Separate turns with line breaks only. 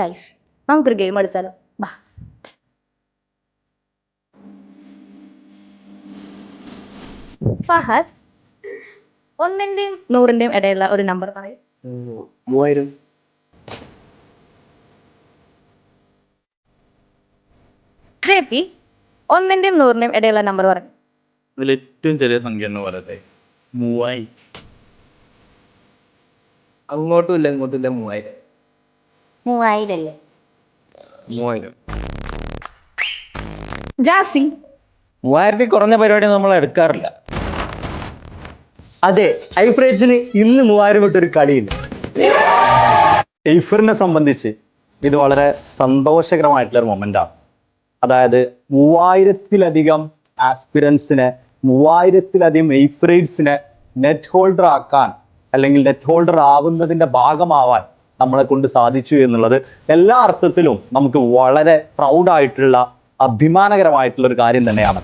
Guys നമുക്കൊരു game കളിച്ചാലോ ബാ. ഫഹദ് ഒന്നിന്റെയും നൂറിന്റെയും ഇടയിലുള്ള ഒരു നമ്പർ പറയും.
മൂവായിരം.
ജെ പി ഒന്നിന്റെയും നൂറിന്റെയും ഇടയിലുള്ള നമ്പർ പറയും.
ഇതിൽ ഏറ്റവും ചെറിയ സംഖ്യ എന്ന് പറയട്ടെ? മൂവായി.
അങ്ങോട്ടും ഇല്ല ഇങ്ങോട്ടും ഇല്ല മൂവായിരം.
മൂവായിരം അല്ലേ
മൂവായിരം.
ജാസി.
മൂവായിരത്തി കുറഞ്ഞ പരിപാടി നമ്മൾ എടുക്കാറില്ല.
അതെ ഐഫ്രേജിന് ഇന്ന് മൂവായിരം വിട്ടൊരു കളിയില്ല. എയ്ഫറിനെ സംബന്ധിച്ച് ഇത് വളരെ സന്തോഷകരമായിട്ടുള്ള ഒരു മൊമെന്റാണ്. അതായത് മൂവായിരത്തിലധികം ആസ്പിരൻസിനെ മൂവായിരത്തിലധികം എയ്ഫ്രൈഡ്സിനെ നെറ്റ് ഹോൾഡർ ആക്കാൻ അല്ലെങ്കിൽ നെറ്റ് ഹോൾഡർ ആവുന്നതിന്റെ ഭാഗമാവാൻ നമ്മളെ കൊണ്ട് സാധിച്ചു എന്നുള്ളത് എല്ലാ അർത്ഥത്തിലും നമുക്ക് വളരെ പ്രൗഡായിട്ടുള്ള അഭിമാനകരമായിട്ടുള്ള ഒരു കാര്യം തന്നെയാണ്.